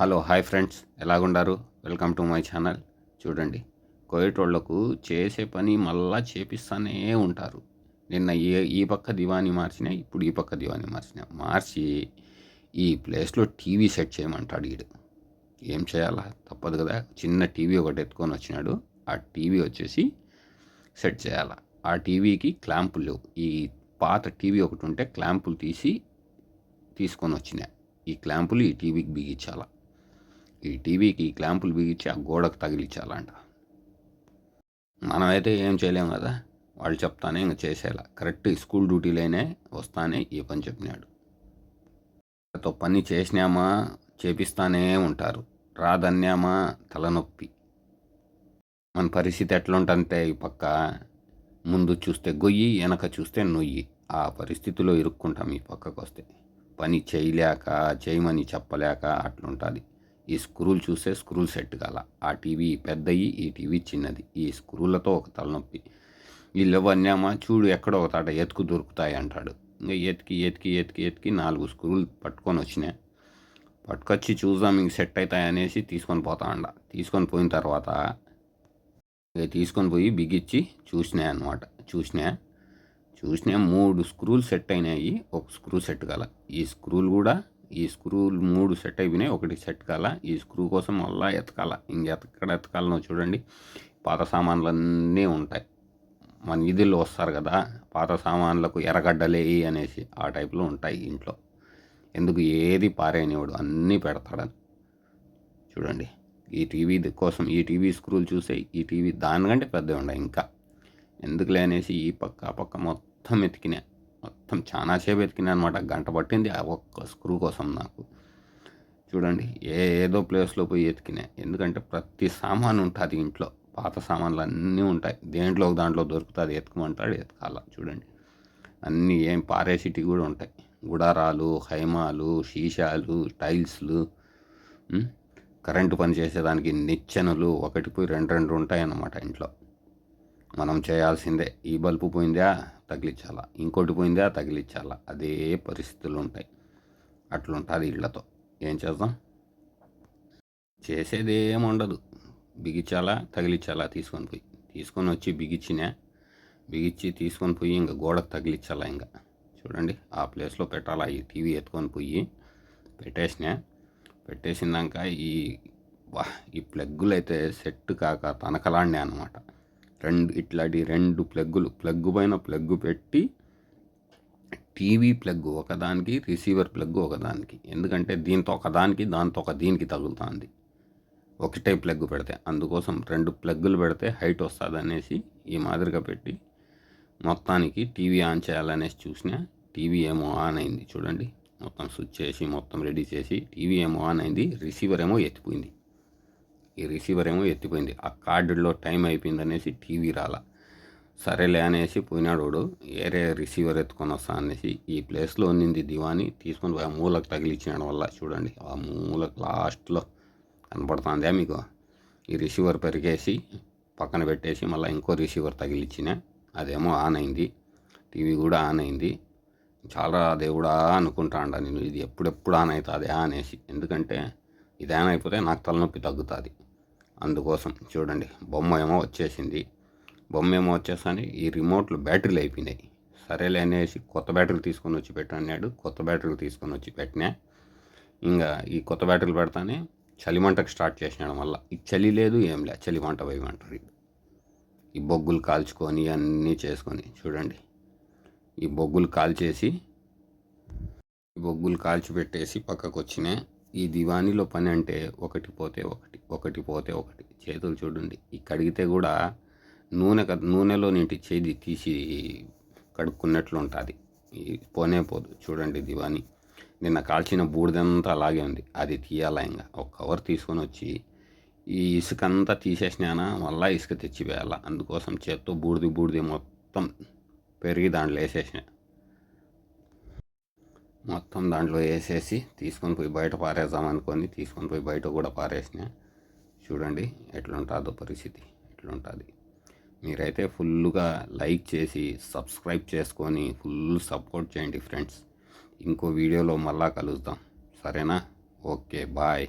Hello hi friends. ఎలాగుండారు? Welcome to my channel. చూడండి కోయేటోళ్ళకు చేసే పని మళ్ళా చేపిస్తానే ఉంటారు. నిన్న ఏ ఈ పక్క దివాని మార్చిన ఇప్పుడు ఈ పక్క దివాని మార్చిన మార్చి ఈ ప్లేస్లో టీవీ సెట్ చేయమంటాడు వీడు ఏం చేయాలా? తప్పదు కదా. చిన్న టీవీ ఒకటి ఎత్తుకొని వచ్చినాడు. ఆ టీవీ వచ్చేసి సెట్ చేయాలా? ఆ టీవీకి క్లాంపులు లేవు. ఈ పాత టీవీ ఒకటి ఉంటే క్లాంపులు తీసి తీసుకొని వచ్చినాయి ఈ క్లాంపులు ఈ టీవీకి బిగించాలా? ఈ టీవీకి క్లాంపులు బిగించి ఆ గోడకు తగిలించాలంట. మనమైతే ఏం చేయలేం కదా? వాళ్ళు చెప్తానే ఇంక చేసేలా కరెక్ట్ స్కూల్ డ్యూటీలోనే వస్తానే ఈ పని చెప్పినాడు. తో పని చేసినామా? చేపిస్తానే ఉంటారు. రాదన్నామా? తలనొప్పి. మన పరిస్థితి ఎట్లుంటుంటే ఈ పక్క ముందు చూస్తే గొయ్యి వెనక చూస్తే నొయ్యి. ఆ పరిస్థితిలో ఇరుక్కుంటాం ఈ పక్కకు వస్తే పని చేయలేక చేయమని చెప్పలేక అట్లుంటుంది. ఈ స్క్రూలు చూస్తే స్క్రూలు సెట్ కాల. ఆ టీవీ పెద్దయి ఈ టీవీ చిన్నది. ఈ స్క్రూలతో ఒక తలనొప్పి. వీళ్ళు ఇవ్వన్నామా చూడు ఎక్కడో ఒక తాట ఎతుకు దొరుకుతాయి అంటాడు. ఇంకా ఎతికి ఎతికి ఎతికి ఎతికి నాలుగు స్క్రూలు పట్టుకొని వచ్చినాయి. పట్టుకొచ్చి చూద్దాం ఇంక సెట్ అవుతాయి అనేసి తీసుకొని పోతా అండ తీసుకొని పోయిన తర్వాత ఇక తీసుకొని పోయి బిగించి చూసినాయి అనమాట చూసినా చూసినా మూడు స్క్రూలు సెట్ అయినాయి. ఒక స్క్రూ సెట్ కల. ఈ స్క్రూలు కూడా ఈ స్క్రూలు మూడు సెట్ అయిపోయినాయి. ఒకటి సెట్ కాల ఈ స్క్రూ కోసం మళ్ళీ ఎతకాల. ఇంకెక్కడ ఎతకాలనో చూడండి. పాత సామాన్లు అన్నీ ఉంటాయి. మన వీధుల్లో వస్తారు కదా పాత సామాన్లకు ఎర్రగడ్డలేయి అనేసి ఆ టైప్లో ఉంటాయి ఇంట్లో. ఎందుకు? ఏది పారేనివాడు? అన్నీ పెడతాడని చూడండి. ఈ టీవీ కోసం ఈ టీవీ స్క్రూలు చూసే ఈ టీవీ దానికంటే పెద్దవి ఉన్నాయి ఇంకా. ఎందుకులే అనేసి ఈ పక్క ఆ పక్క మొత్తం ఎతికినా. మొత్తం చాలా సేపు ఎతికినా అనమాట గంట పట్టింది ఆ ఒక్క స్క్రూ కోసం నాకు. చూడండి ఏ ఏదో ప్లేస్లో పోయి ఎతికినా ఎందుకంటే ప్రతి సామాను ఉంటుంది ఇంట్లో. పాత సామాన్లు అన్నీ ఉంటాయి. దేంట్లో ఒక దాంట్లో దొరుకుతుంది ఎత్తుకోమంటాడు ఎతకాల చూడండి అన్నీ ఏం పారేసిటీ కూడా ఉంటాయి. గుడారాలు హైమాలు షీషాలు టైల్స్లు కరెంటు పని చేసేదానికి నిచ్చెనలు ఒకటి పోయి రెండు రెండు ఉంటాయన్నమాట ఇంట్లో. మనం చేయాల్సిందే. ఈ బల్బు పోయిందా? తగిలించాలా ఇంకోటి పోయిందా తగిలించాలా అదే పరిస్థితులు ఉంటాయి అట్లుంటుంది ఇళ్ళతో. ఏం చేద్దాం? చేసేది ఉండదు. బిగించాలా తగిలించాలా తీసుకొని పోయి. తీసుకొని వచ్చి బిగించినా బిగించి తీసుకొని పోయి ఇంకా గోడకు తగిలించాలా ఇంకా. చూడండి ఆ ప్లేస్లో పెట్టాలా? ఈ టీవీ ఎత్తుకొని పోయి పెట్టేసినా. పెట్టేసినాక ఈ వా ఈ ప్లగ్గులు అయితే సెట్ కాక తనకలాడినా అనమాట రెండు ఇట్లాంటి రెండు ప్లగ్గులు ప్లగ్ పైన ప్లగ్ పెట్టి టీవీ ప్లగ్ ఒకదానికి రిసీవర్ ప్లగ్ ఒకదానికి. ఎందుకంటే దీంతో ఒకదానికి దాంతో ఒక దీనికి తగులుతుంది. ఒకటే ప్లగ్ పెడితే అందుకోసం రెండు ప్లగ్గులు పెడితే హైట్ వస్తుంది అనేసి ఈ మాదిరిగా పెట్టి మొత్తానికి టీవీ ఆన్ చేయాలనేసి చూసిన టీవీ ఏమో ఆన్ అయింది. చూడండి మొత్తం స్విచ్ చేసి మొత్తం రెడీ చేసి టీవీ ఏమో ఆన్ అయింది రిసీవర్ ఏమో ఎత్తిపోయింది. ఈ రిసీవర్ ఏమో ఎత్తిపోయింది. ఆ కార్డులో టైం అయిపోయింది అనేసి టీవీ రాల. సరేలే అనేసి పోయినాడు వాడు ఏరే రిసీవర్ ఎత్తుకొని వస్తా అనేసి ఈ ప్లేస్లో ఉన్నింది దివాని. తీసుకొని పోయి ఆ మూలకు తగిలిచ్చినాడు వల్ల చూడండి ఆ మూలకు లాస్ట్లో కనపడుతుందా మీకు? ఈ రిసీవర్ పెరిగేసి పక్కన పెట్టేసి మళ్ళీ ఇంకో రిసీవర్ తగిలిచ్చిన. అదేమో ఆన్ అయింది. టీవీ కూడా ఆన్ అయింది. చాలా దేవుడా అనుకుంటా నేను ఇది ఎప్పుడెప్పుడు ఆన్ అవుతుంది అనేసి. ఎందుకంటే ఇదేమైపోతే అయిపోతే నాకు తలనొప్పి తగ్గుతుంది. అందుకోసం చూడండి బొమ్మ ఏమో వచ్చేసింది. బొమ్మ ఏమో వచ్చేసని ఈ రిమోట్లు బ్యాటరీలు అయిపోయినాయి. సరేలే అనేసి కొత్త బ్యాటరీలు తీసుకొని వచ్చి పెట్టన్నాడు కొత్త బ్యాటరీలు తీసుకొని వచ్చి పెట్టినా ఇంకా ఈ కొత్త బ్యాటరీలు పెడతానే చలిమంటకు స్టార్ట్ చేసినాడు మళ్ళీ. ఈ చలి లేదు ఏం లే చలిమంట వేయమంటారు ఈ బొగ్గులు కాల్చుకొని అన్నీ చేసుకొని చూడండి. ఈ బొగ్గులు కాల్చేసి ఈ బొగ్గులు కాల్చి పెట్టేసి పక్కకు వచ్చినాయి ఈ దివానీలో పని అంటే ఒకటి పోతే ఒకటి ఒకటి పోతే ఒకటి. చేతులు చూడండి. ఈ కడిగితే కూడా నూనె నూనెలో నీటి చేది తీసి కడుక్కున్నట్లు ఉంటుంది. ఈ పోనే పోదు. చూడండి దివాని. నిన్న కాల్చిన బూడిదంతా అలాగే ఉంది. అది తీయాలా ఇంకా? ఒక కవర్ తీసుకొని వచ్చి ఈ ఇసుక అంతా తీసేసినానా? మళ్ళీ ఇసుక తెచ్చివేయాల? అందుకోసం చేత్తో బూడిది బూడిది మొత్తం పెరిగి దాంట్లో వేసేసిన. మొత్తం దాంట్లో వేసేసి తీసుకొని పోయి బయట పారేద్దాం అనుకొని తీసుకొని పోయి బయట కూడా పారేసిన చూడండి ఎట్లుంటుందో పరిస్థితి ఎట్లుంటుంది. మీరైతే ఫుల్గా లైక్ చేసి సబ్స్క్రైబ్ చేసుకొని ఫుల్ సపోర్ట్ చేయండి ఫ్రెండ్స్. ఇంకో వీడియోలో మళ్ళా కలుద్దాం. సరేనా? Okay bye.